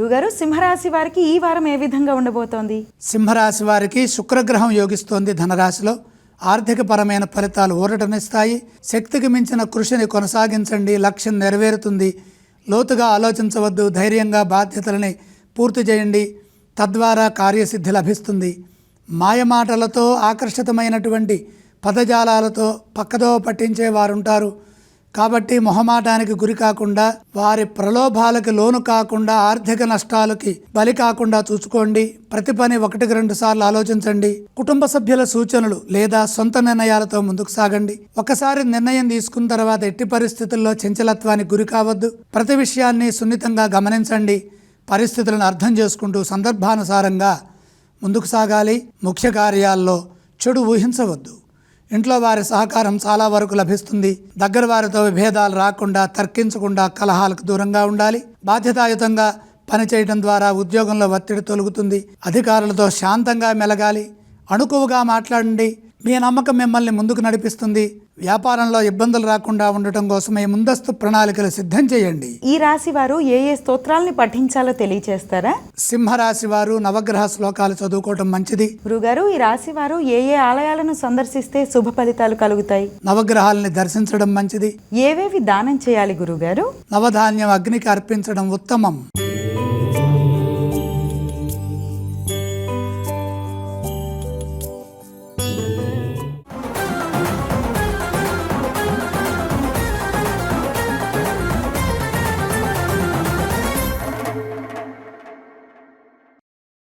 గురుగారు సింహరాశి వారికి ఈ వారం ఏ విధంగా ఉండబోతోంది? సింహరాశి వారికి శుక్రగ్రహం యోగిస్తోంది ధనరాశిలో. ఆర్థికపరమైన ఫలితాలు ఊరటనిస్తాయి. శక్తికి మించిన కృషిని కొనసాగించండి లక్ష్యం నెరవేరుతుంది. లోతుగా ఆలోచించవద్దు ధైర్యంగా బాధ్యతలని పూర్తి చేయండి. తద్వారా కార్యసిద్ధి లభిస్తుంది. మాయమాటలతో ఆకర్షితమైనటువంటి పదజాలాలతో పక్కదో పట్టించే వారుంటారు. కాబట్టి మొహమాటానికి గురి కాకుండా వారి ప్రలోభాలకి లోను కాకుండా ఆర్థిక నష్టాలకి బలి కాకుండా చూసుకోండి. ప్రతి పని ఒకటికి రెండు సార్లు ఆలోచించండి. కుటుంబ సభ్యుల సూచనలు లేదా సొంత నిర్ణయాలతో ముందుకు సాగండి. ఒకసారి నిర్ణయం తీసుకున్న తర్వాత ఎట్టి పరిస్థితుల్లో చంచలత్వానికి గురి కావద్దు. ప్రతి విషయాన్ని సున్నితంగా గమనించండి. పరిస్థితులను అర్థం చేసుకుంటూ సందర్భానుసారంగా ముందుకు సాగాలి. ముఖ్య కార్యాల్లో చెడు ఊహించవద్దు. ఇంట్లో వారి సహకారం చాలా వరకు లభిస్తుంది. దగ్గర వారితో విభేదాలు రాకుండా తర్కించకుండా కలహాలకు దూరంగా ఉండాలి. బాధ్యతాయుతంగా పనిచేయడం ద్వారా ఉద్యోగంలో ఒత్తిడి తొలుగుతుంది. అధికారులతో శాంతంగా మెలగాలి. అణుకువగా మాట్లాడండి. మీ నమ్మకం మిమ్మల్ని ముందుకు నడిపిస్తుంది. వ్యాపారంలో ఇబ్బందులు రాకుండా ఉండటం కోసమే ముందస్తు ప్రణాళికలు సిద్ధం చేయండి. ఈ రాశి వారు ఏ ఏ స్తోత్రాల్ని పఠించాలో తెలియచేస్తారా? సింహరాశి వారు నవగ్రహ శ్లోకాలు చదువుకోవటం మంచిది. గురుగారు ఈ రాశి వారు ఏ ఏ ఆలయాలను సందర్శిస్తే శుభ ఫలితాలు కలుగుతాయి? నవగ్రహాలని దర్శించడం మంచిది. ఏవేవి దానం చేయాలి గురుగారు? నవధాన్యం అగ్నికి అర్పించడం ఉత్తమం.